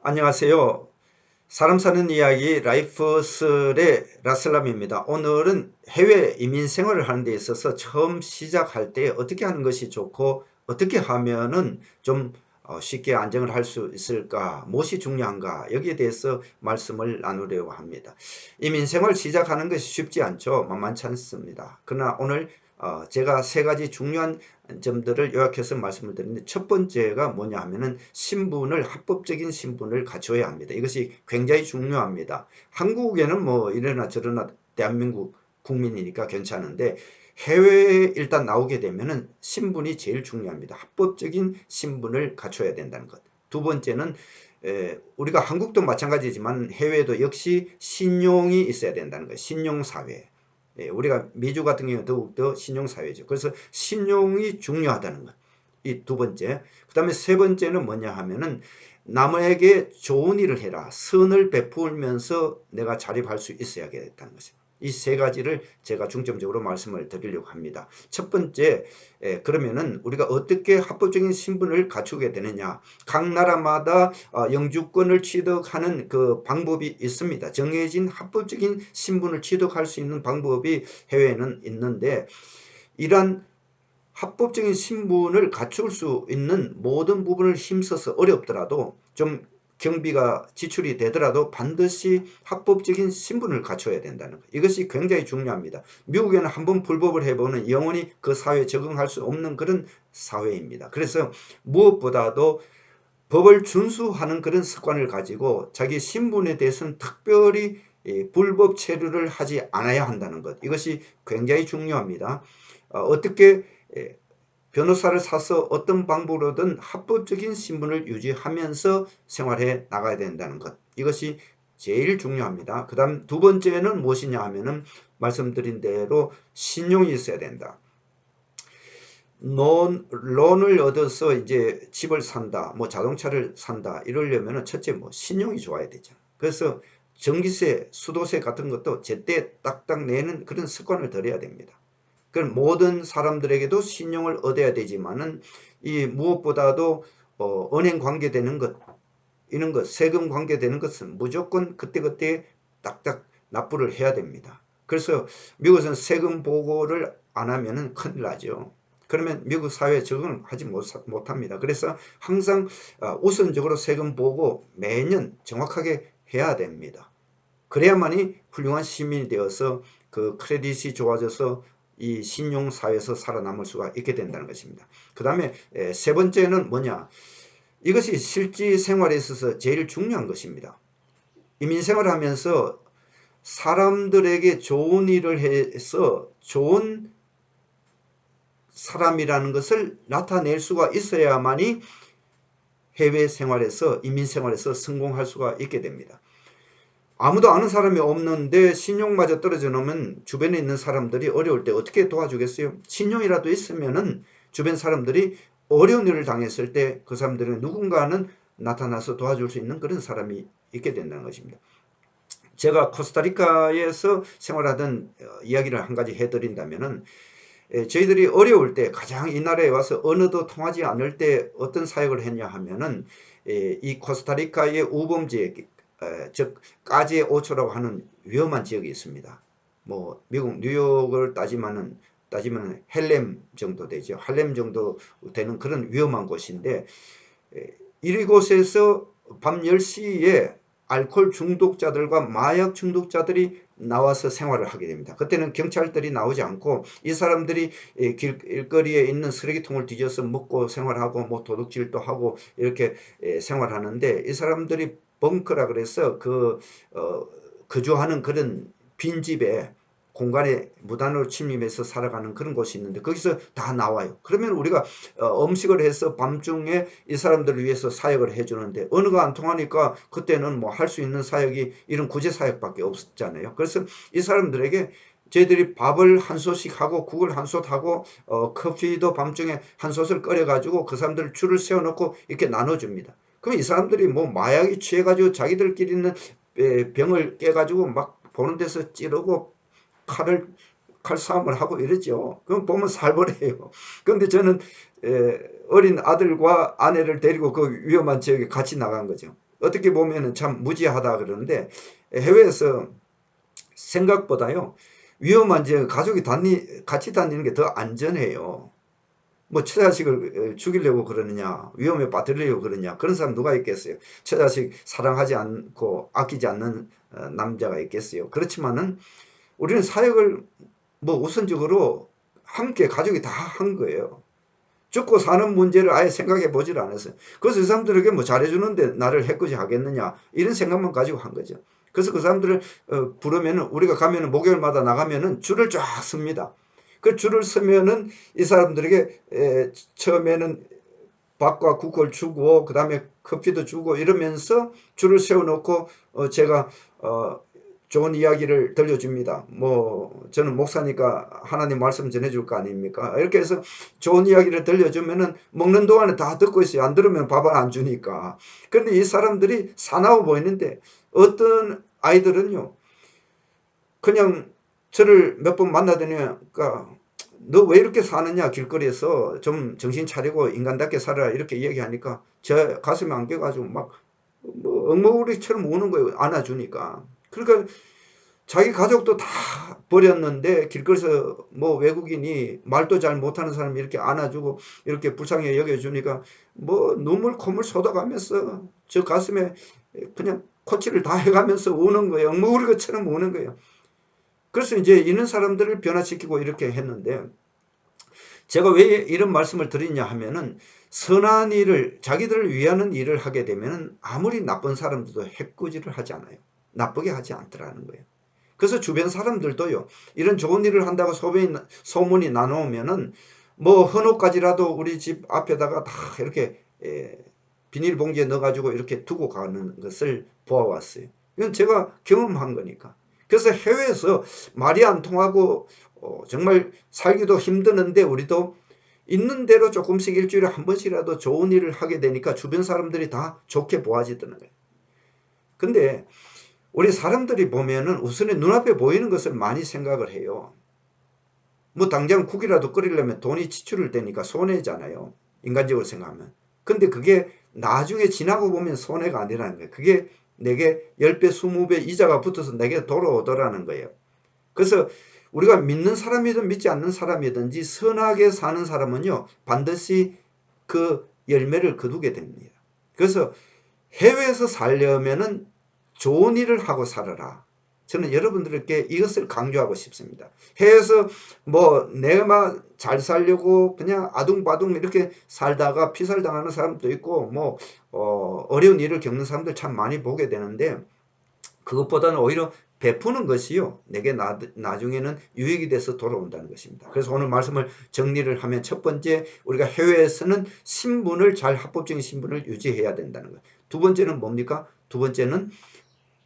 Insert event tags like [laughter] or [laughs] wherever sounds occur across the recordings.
안녕하세요. 사람 사는 이야기 라이프슬의 라슬람입니다. 오늘은 해외 이민 생활을 하는 데 있어서 처음 시작할 때 어떻게 하는 것이 좋고 어떻게 하면은 좀 어, 쉽게 안정을 할 수 있을까 무엇이 중요한가 여기에 대해서 말씀을 나누려고 합니다. 이민 생활 시작하는 것이 쉽지 않죠. 만만치 않습니다. 그러나 오늘 어, 제가 세 가지 중요한 점들을 요약해서 말씀을 드리는데 첫 번째가 뭐냐 하면은 신분을 합법적인 신분을 갖춰야 합니다. 이것이 굉장히 중요합니다. 한국에는 뭐 이러나 저러나 대한민국 국민이니까 괜찮은데 해외에 일단 나오게 되면은 신분이 제일 중요합니다. 합법적인 신분을 갖춰야 된다는 것. 두 번째는 에, 우리가 한국도 마찬가지지만 해외도 역시 신용이 있어야 된다는 거예요. 신용사회. 예, 우리가 미주 같은 경우는 더욱더 신용사회죠. 그래서 신용이 중요하다는 것. 이 두 번째. 그 다음에 세 번째는 뭐냐 하면은 남에게 좋은 일을 해라. 선을 베풀면서 내가 자립할 수 있어야겠다는 것입니다. 이 세 가지를 제가 중점적으로 말씀을 드리려고 합니다. 첫 번째, 에, 그러면은 우리가 어떻게 합법적인 신분을 갖추게 되느냐. 각 나라마다 어, 영주권을 취득하는 그 방법이 있습니다. 정해진 합법적인 신분을 취득할 수 있는 방법이 해외에는 있는데 이러한 합법적인 신분을 갖출 수 있는 모든 부분을 힘써서 어렵더라도 좀 경비가 지출이 되더라도 반드시 합법적인 신분을 갖춰야 된다는 것. 이것이 굉장히 중요합니다. 미국에는 한번 불법을 해보는 영원히 그 사회에 적응할 수 없는 그런 사회입니다. 그래서 무엇보다도 법을 준수하는 그런 습관을 가지고 자기 신분에 대해서는 특별히 불법 체류를 하지 않아야 한다는 것. 이것이 굉장히 중요합니다. 어, 어떻게 변호사를 사서 어떤 방법으로든 합법적인 신분을 유지하면서 생활해 나가야 된다는 것. 이것이 제일 중요합니다. 그 다음 두 번째는 무엇이냐 하면은 말씀드린 대로 신용이 있어야 된다. 론, 론을 얻어서 이제 집을 산다, 뭐 자동차를 산다, 이러려면 첫째 뭐 신용이 좋아야 되죠. 그래서 전기세, 수도세 같은 것도 제때 딱딱 내는 그런 습관을 들여야 됩니다. 그런 모든 사람들에게도 신용을 얻어야 되지만은 이 무엇보다도 어, 은행 관계되는 것 이런 것 세금 관계되는 것은 무조건 그때그때 딱딱 납부를 해야 됩니다. 그래서 미국에서는 세금 보고를 안 하면은 큰일 나죠. 그러면 미국 사회에 적응을 하지 못합니다. 그래서 항상 어, 우선적으로 세금 보고 매년 정확하게 해야 됩니다. 그래야만이 훌륭한 시민이 되어서 그 크레딧이 좋아져서 이 신용사회에서 살아남을 수가 있게 된다는 것입니다. 그 다음에 세 번째는 뭐냐 이것이 실제 생활에 있어서 제일 중요한 것입니다. 이민생활을 하면서 사람들에게 좋은 일을 해서 좋은 사람이라는 것을 나타낼 수가 있어야만이 해외 생활에서 이민 생활에서 성공할 수가 있게 됩니다. 아무도 아는 사람이 없는데 신용마저 떨어져 놓으면 주변에 있는 사람들이 어려울 때 어떻게 도와주겠어요? 신용이라도 있으면은 주변 사람들이 어려운 일을 당했을 때 그 사람들은 누군가는 나타나서 도와줄 수 있는 그런 사람이 있게 된다는 것입니다. 제가 코스타리카에서 생활하던 어, 이야기를 한 가지 해드린다면은 저희들이 어려울 때 가장 이 나라에 와서 언어도 통하지 않을 때 어떤 사역을 했냐 하면은 이 코스타리카의 우범지에 즉 까지의 오초라고 하는 위험한 지역이 있습니다. 뭐 미국 뉴욕을 따지면은 따지면 헬렘 정도 되죠. 할렘 정도 되는 그런 위험한 곳인데 이곳에서 밤 10시에 알코올 중독자들과 마약 중독자들이 나와서 생활을 하게 됩니다. 그때는 경찰들이 나오지 않고 이 사람들이 길, 길거리에 있는 쓰레기통을 뒤져서 먹고 생활하고 뭐 도둑질도 하고 이렇게 생활하는데 이 사람들이 벙커라 그래서 그 어, 거주하는 그런 빈집에 공간에 무단으로 침입해서 살아가는 그런 곳이 있는데 거기서 다 나와요. 그러면 우리가 어, 음식을 해서 밤중에 이 사람들을 위해서 사역을 해주는데 언어가 안 통하니까 그때는 뭐 할 수 있는 사역이 이런 구제 사역밖에 없었잖아요. 그래서 이 사람들에게 저희들이 밥을 한 솥씩 하고 국을 한 솥 하고 어, 커피도 밤중에 한 솥을 끓여 가지고 그 사람들을 줄을 세워놓고 이렇게 나눠줍니다. 그럼 이 사람들이 뭐 마약이 취해가지고 자기들끼리 있는 병을 깨가지고 막 보는 데서 찌르고 칼을 칼싸움을 하고 이러죠. 그럼 보면 살벌해요. [laughs] 그런데 저는 어린 아들과 아내를 데리고 그 위험한 지역에 같이 나간 거죠. 어떻게 보면은 참 무지하다 그러는데 해외에서 생각보다요 위험한 지 가족이 다니 같이 다니는 게 더 안전해요. 뭐 처자식을 죽이려고 그러느냐 위험에 빠뜨리려고 그러냐 그런 사람 누가 있겠어요? 처자식 사랑하지 않고 아끼지 않는 어, 남자가 있겠어요? 그렇지만은 우리는 사역을 뭐 우선적으로 함께 가족이 다 한 거예요. 죽고 사는 문제를 아예 생각해 보질 않았어요. 그래서 이 사람들에게 뭐 잘해주는데 나를 해코지 하겠느냐 이런 생각만 가지고 한 거죠. 그래서 그 사람들을 어, 부르면은 우리가 가면은 목요일마다 나가면은 줄을 쫙 섭니다 그 줄을 서면은 이 사람들에게 에, 처음에는 밥과 국을 주고 그 다음에 커피도 주고 이러면서 줄을 세워놓고 어, 제가 어, 좋은 이야기를 들려줍니다. 뭐 저는 목사니까 하나님 말씀 전해줄 거 아닙니까? 이렇게 해서 좋은 이야기를 들려주면은 먹는 동안에 다 듣고 있어요. 안 들으면 밥을 안 주니까. 그런데 이 사람들이 사나워 보이는데 어떤 아이들은요. 그냥 저를 몇 번 만나더니까 그러니까 너 왜 이렇게 사느냐 길거리에서 좀 정신 차리고 인간답게 살아라 이렇게 얘기하니까 제 가슴에 안겨가지고 막 뭐 엉망우리처럼 우는 거예요 안아주니까. 그러니까 자기 가족도 다 버렸는데 길거리에서 뭐 외국인이 말도 잘 못하는 사람이 이렇게 안아주고 이렇게 불쌍히 여겨주니까 뭐 눈물 콧물 쏟아가면서 저 가슴에 그냥 코치를 다 해가면서 우는 거예요. 엉망우리 것처럼 우는 거예요 그래서 이제 이런 사람들을 변화시키고 이렇게 했는데 제가 왜 이런 말씀을 드리냐 하면은 선한 일을 자기들을 위하는 일을 하게 되면 아무리 나쁜 사람들도 해꾸지를 하지 않아요. 나쁘게 하지 않더라는 거예요. 그래서 주변 사람들도요. 이런 좋은 일을 한다고 소문이, 소문이 나누면은 뭐 헌옷까지라도 우리 집 앞에다가 다 이렇게 에, 비닐봉지에 넣어가지고 이렇게 두고 가는 것을 보아왔어요. 이건 제가 경험한 거니까. 그래서 해외에서 말이 안 통하고 어, 정말 살기도 힘드는데 우리도 있는 대로 조금씩 일주일에 한 번씩이라도 좋은 일을 하게 되니까 주변 사람들이 다 좋게 보아지더는 거예요. 근데 우리 사람들이 보면은 우선에 눈앞에 보이는 것을 많이 생각을 해요. 뭐 당장 국이라도 끓이려면 돈이 지출을 되니까 손해잖아요. 인간적으로 생각하면. 근데 그게 나중에 지나고 보면 손해가 아니라는 거예요. 그게 내게 10배, 20배 이자가 붙어서 내게 돌아오더라는 거예요. 그래서 우리가 믿는 사람이든 믿지 않는 사람이든지 선하게 사는 사람은요, 반드시 그 열매를 거두게 됩니다. 그래서 해외에서 살려면은 좋은 일을 하고 살아라. 저는 여러분들께 이것을 강조하고 싶습니다. 해외에서 뭐 내가 잘 살려고 그냥 아둥바둥 이렇게 살다가 피살당하는 사람도 있고 뭐 어, 어려운 일을 겪는 사람들 참 많이 보게 되는데 그것보다는 오히려 베푸는 것이요 내게 나, 나중에는 유익이 돼서 돌아온다는 것입니다. 그래서 오늘 말씀을 정리를 하면 첫 번째 우리가 해외에서는 신분을 잘 합법적인 신분을 유지해야 된다는 것. 두 번째는 뭡니까? 두 번째는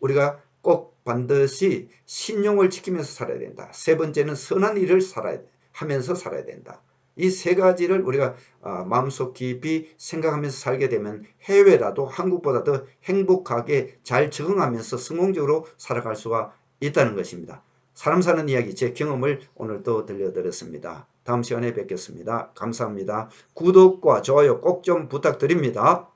우리가 꼭 반드시 신용을 지키면서 살아야 된다. 세 번째는 선한 일을 살아야 하면서 살아야 된다. 이 세 가지를 우리가 어, 마음속 깊이 생각하면서 살게 되면 해외라도 한국보다 더 행복하게 잘 적응하면서 성공적으로 살아갈 수가 있다는 것입니다. 사람 사는 이야기 제 경험을 오늘 또 들려드렸습니다. 다음 시간에 뵙겠습니다. 감사합니다. 구독과 좋아요 꼭 좀 부탁드립니다.